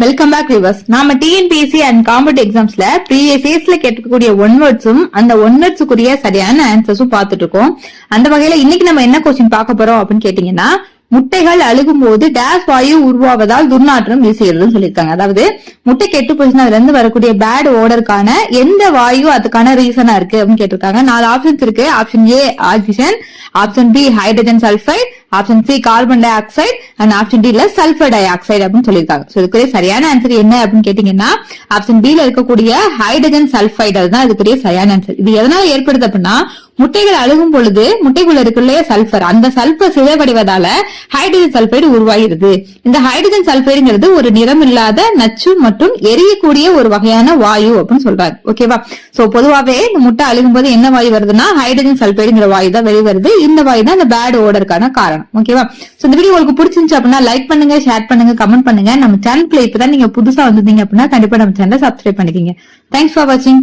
Welcome back viewers நாம TNPSC and combat எக்ஸாம்ஸ்ல previous இயர்ஸ்ல கேட்கக்கூடிய ஒன் வேர்ட்ஸும் அந்த ஒன் வேர்ட்ஸுக்குரிய சரியான ஆன்சர்ஸும் பார்த்துட்டு இருக்கோம் அந்த வகையில இன்னைக்கு நம்ம என்ன கொஸ்டின் பார்க்க போறோம் அப்படின்னு கேட்டீங்கன்னா முட்டைகள் அழுகும் போது டேஷ் வாயு உருவாவதால் துர்நாற்றம் வீசுகிறதுன்னு சொல்லியிருக்காங்க. அதாவது முட்டை கெட்டு போச்சுன்னா அதுல இருந்து வரக்கூடிய பேட் ஓடருக்கான எந்த வாயு அதுக்கான ரீசனா இருக்கு அப்படின்னு கேட்டிருக்காங்க. நாலு ஆப்ஷன்ஸ் இருக்கு. Option A oxygen option B hydrogen sulphide option C carbon dioxide and option D sulphur dioxide அப்படின்னு சொல்லியிருக்காங்க. ஸோ இதுக்குரிய சரியான ஆன்சர் என்ன அப்படின்னு கேட்டீங்கன்னா ஆப்ஷன் பி இருக்கக்கூடிய ஹைட்ரஜன் சல்பைடு அதுதான் இதுக்குரிய சரியான ஆன்சர் இது எதனால ஏற்படுது அப்படின்னா முட்டைகள் அழுகும் பொழுது முட்டைக்குள்ள இருக்குள்ளே சல்பர் அந்த சல்பர் சிதைவடைவதால ஹைட்ரஜன் சல்பைடு உருவாகிறது. இந்த ஹைட்ரஜன் சல்பைடுங்கிறது ஒரு நிறமில்லாத நச்சு மற்றும் எரியக்கூடிய ஒரு வகையான வாயு அப்படின்னு சொல்றாரு. ஓகேவா சோ பொதுவாவே இந்த முட்டை அழுகும் போது என்ன வாயு வருதுன்னா ஹைட்ரஜன் சல்பைடுங்கிற வாயு தான் வெளிவருது இந்த வாயு தான் இந்த பேட் ஓடருக்கான காரணம். ஓகேவா சோ இந்த வீடியோ உங்களுக்கு பிடிச்சிருந்துச்சு அப்படின்னா லைக் பண்ணுங்க ஷேர் பண்ணுங்க கமெண்ட் பண்ணுங்க. நம்ம சேனலுக்குள்ள இப்பதான் நீங்க புதுசா வந்திருந்தீங்க அப்படின்னா கண்டிப்பா நம்ம சேனலை சப்ஸ்கிரைப் பண்ணிக்கங்க. தேங்க்ஸ் ஃபார் வாட்சிங்